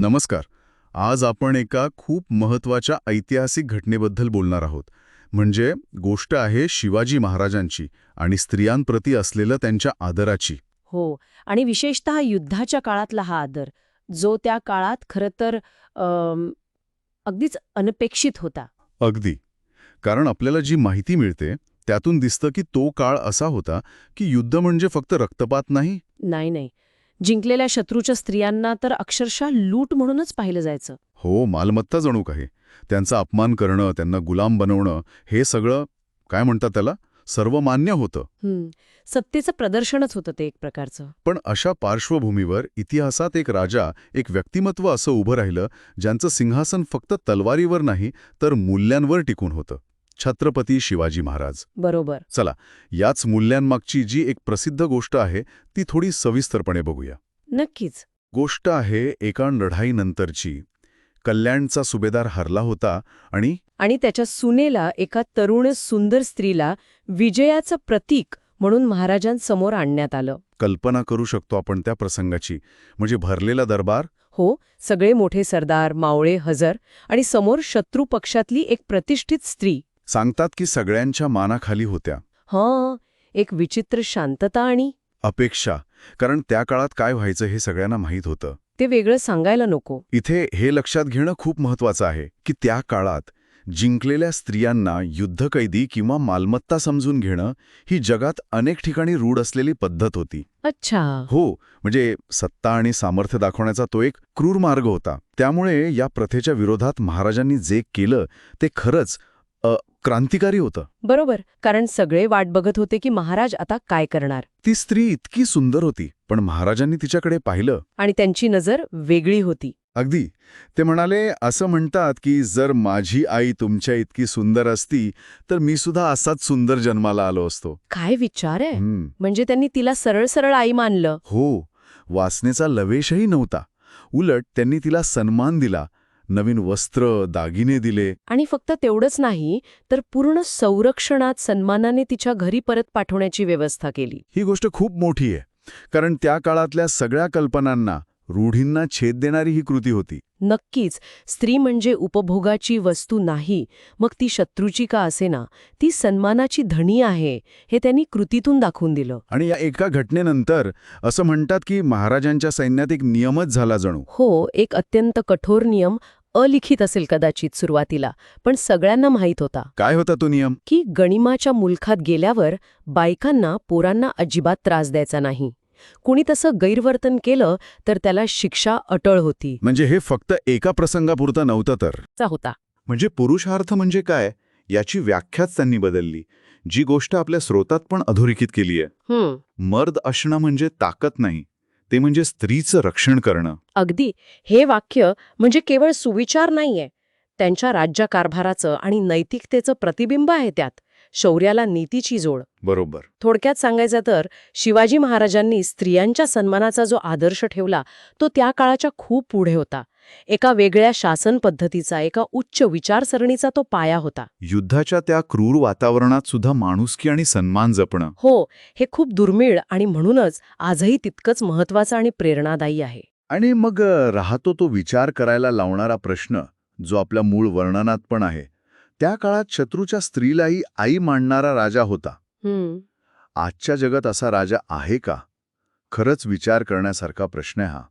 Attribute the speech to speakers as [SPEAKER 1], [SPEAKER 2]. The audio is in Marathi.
[SPEAKER 1] नमस्कार. आज आपण एका खूप महत्त्वाच्या ऐतिहासिक घटनेबद्दल बोलणार आहोत. म्हणजे गोष्ट आहे शिवाजी महाराजांची आणि स्त्रियांप्रती असलेलं त्यांच्या आदराची.
[SPEAKER 2] हो आणि विशेषतः युद्धाच्या काळातला हा आदर जो त्या काळात खरं तर अगदीच अनपेक्षित होता.
[SPEAKER 1] अगदी. कारण आपल्याला जी माहिती मिळते त्यातून दिसतं की तो काळ असा होता की युद्ध म्हणजे फक्त रक्तपात नाही?
[SPEAKER 2] नाही नाही. जिंकलेल्या शत्रूच्या स्त्रियांना तर अक्षरशः लूट म्हणूनच पाहिलं जायचं.
[SPEAKER 1] हो मालमत्ता जणू काही त्यांचा अपमान करणं त्यांना गुलाम बनवणं हे सगळं काय म्हणतात त्याला सर्वमान्य होतं.
[SPEAKER 2] सत्तेचं प्रदर्शनच होतं ते एक प्रकारचं.
[SPEAKER 1] पण अशा पार्श्वभूमीवर इतिहासात एक राजा एक व्यक्तिमत्व असं उभं राहिलं ज्यांचं सिंहासन फक्त तलवारीवर नाही तर मूल्यांवर टिकून होतं. छत्रपती शिवाजी महाराज.
[SPEAKER 2] बरोबर.
[SPEAKER 1] चला याच मूल्यांमागची जी एक प्रसिद्ध गोष्ट आहे ती थोडी सविस्तरपणे बघूया.
[SPEAKER 2] नक्कीच.
[SPEAKER 1] गोष्ट आहे एका लढाईनंतरची. कल्याणचा सुभेदार हरला होता आणि
[SPEAKER 2] आणि त्याच्या सुनेला एका तरुण सुंदर स्त्रीला विजयाचं प्रतीक म्हणून महाराजांसमोर आणण्यात आलं.
[SPEAKER 1] कल्पना करू शकतो आपण त्या प्रसंगाची. म्हणजे भरलेला दरबार?
[SPEAKER 2] हो सगळे मोठे सरदार मावळे हजर आणि समोर शत्रू पक्षातली एक प्रतिष्ठित स्त्री.
[SPEAKER 1] सांगतात की सगळ्यांच्या मानाखाली होत्या.
[SPEAKER 2] हं एक विचित्र शांतता आणि?
[SPEAKER 1] अपेक्षा कारण त्या काळात काय व्हायचं हे सगळ्यांना माहीत होतं.
[SPEAKER 2] ते वेगळं सांगायला नको.
[SPEAKER 1] इथे हे लक्षात घेणं खूप महत्वाचं आहे की त्या काळात जिंकलेल्या स्त्रियांना युद्धकैदी किंवा मालमत्ता समजून घेणं ही जगात अनेक ठिकाणी रूढ असलेली पद्धत होती.
[SPEAKER 2] अच्छा.
[SPEAKER 1] हो म्हणजे सत्ता आणि सामर्थ्य दाखवण्याचा तो एक क्रूर मार्ग होता. त्यामुळे या प्रथेच्या विरोधात महाराजांनी जे केलं ते खरंच क्रांतिकारी होतं.
[SPEAKER 2] बरोबर कारण सगळे वाट बघत होते की महाराज आता काय करणार.
[SPEAKER 1] ती स्त्री इतकी सुंदर होती पण महाराजांनी तिच्याकडे पाहिलं.
[SPEAKER 2] आणि त्यांची नजर वेगळी होती.
[SPEAKER 1] अगदी. ते म्हणाले असं म्हणतात की जर माझी आई तुमच्या इतकी सुंदर असती तर मी सुद्धा असाच सुंदर जन्माला आलो असतो.
[SPEAKER 2] काय विचार आहे? म्हणजे त्यांनी तिला सरळ सरळ आई मानलं.
[SPEAKER 1] हो. वासनेचा लवेशही नव्हता. उलट त्यांनी तिला सन्मान दिला. नवीन वस्त्र दागिने दिले.
[SPEAKER 2] आणि फक्त तेवढंच नाही तर पूर्ण संरक्षणात सन्मानाने तिच्या घरी परत पाठवण्याची व्यवस्था केली.
[SPEAKER 1] ही गोष्ट खूप मोठी आहे कारण त्या काळातल्या सगळ्या कल्पनांना रूढींना छेद देणारी ही कृती होती.
[SPEAKER 2] नक्कीच स्त्री म्हणजे उपभोगाची वस्तू नाही मग ती शत्रूची का असेना? ती सन्मानाची धणी आहे हे त्यांनी कृतीतून दाखवून दिलं.
[SPEAKER 1] आणि या एका घटनेनंतर असं म्हणतात की महाराजांच्या सैन्यात एक नियमच झाला जणू.
[SPEAKER 2] हो एक अत्यंत कठोर नियम अलिखित असेल कदाचित सुरुवातीला पण सगळ्यांना माहीत होता.
[SPEAKER 1] काय होता तो नियम?
[SPEAKER 2] की गणिमाच्या मुलखात गेल्यावर बायकांना पोरांना अजिबात त्रास द्यायचा नाही. कुणी तसं गैरवर्तन केलं तर त्याला शिक्षा अटळ होती.
[SPEAKER 1] म्हणजे हे फक्त एका प्रसंगापुरतं नव्हतं तर?
[SPEAKER 2] चा होता.
[SPEAKER 1] म्हणजे पुरुषार्थ म्हणजे काय? याची व्याख्याच त्यांनी बदलली. जी गोष्ट आपल्या स्रोतात पण अधोरेखित केली आहे
[SPEAKER 2] हम्म.
[SPEAKER 1] मर्द असणं म्हणजे ताकद नाही. ते म्हणजे स्त्रीचं रक्षण करणं.
[SPEAKER 2] अगदी. हे वाक्य म्हणजे केवळ सुविचार नाहीये. त्यांच्या राज्यकारभाराचं आणि नैतिकतेचं प्रतिबिंब आहे त्यात. शौर्याला नीतीची जोड.
[SPEAKER 1] बरोबर.
[SPEAKER 2] थोडक्यात सांगायचं तर शिवाजी महाराजांनी स्त्रियांच्या सन्मानाचा जो आदर्श ठेवला तो त्या काळाच्या खूप पुढे होता. एका वेगळ्या शासन पद्धतीचा एका उच्च विचारसरणीचा तो पाया होता.
[SPEAKER 1] युद्धाच्या त्या क्रूर वातावरणात सुद्धा माणुसकी आणि सन्मान जपणं.
[SPEAKER 2] हो हे खूप दुर्मिळ आणि म्हणूनच आजही तितकंच महत्वाचं आणि प्रेरणादायी आहे.
[SPEAKER 1] आणि मग राहतो तो विचार करायला लावणारा प्रश्न जो आपल्या मूळ वर्णनात पण आहे. त्या काळात शत्रूच्या स्त्रीलाही आई मानणारा राजा होता. आजच्या जगात असा राजा आहे का? खरंच विचार करण्यासारखा प्रश्न हा.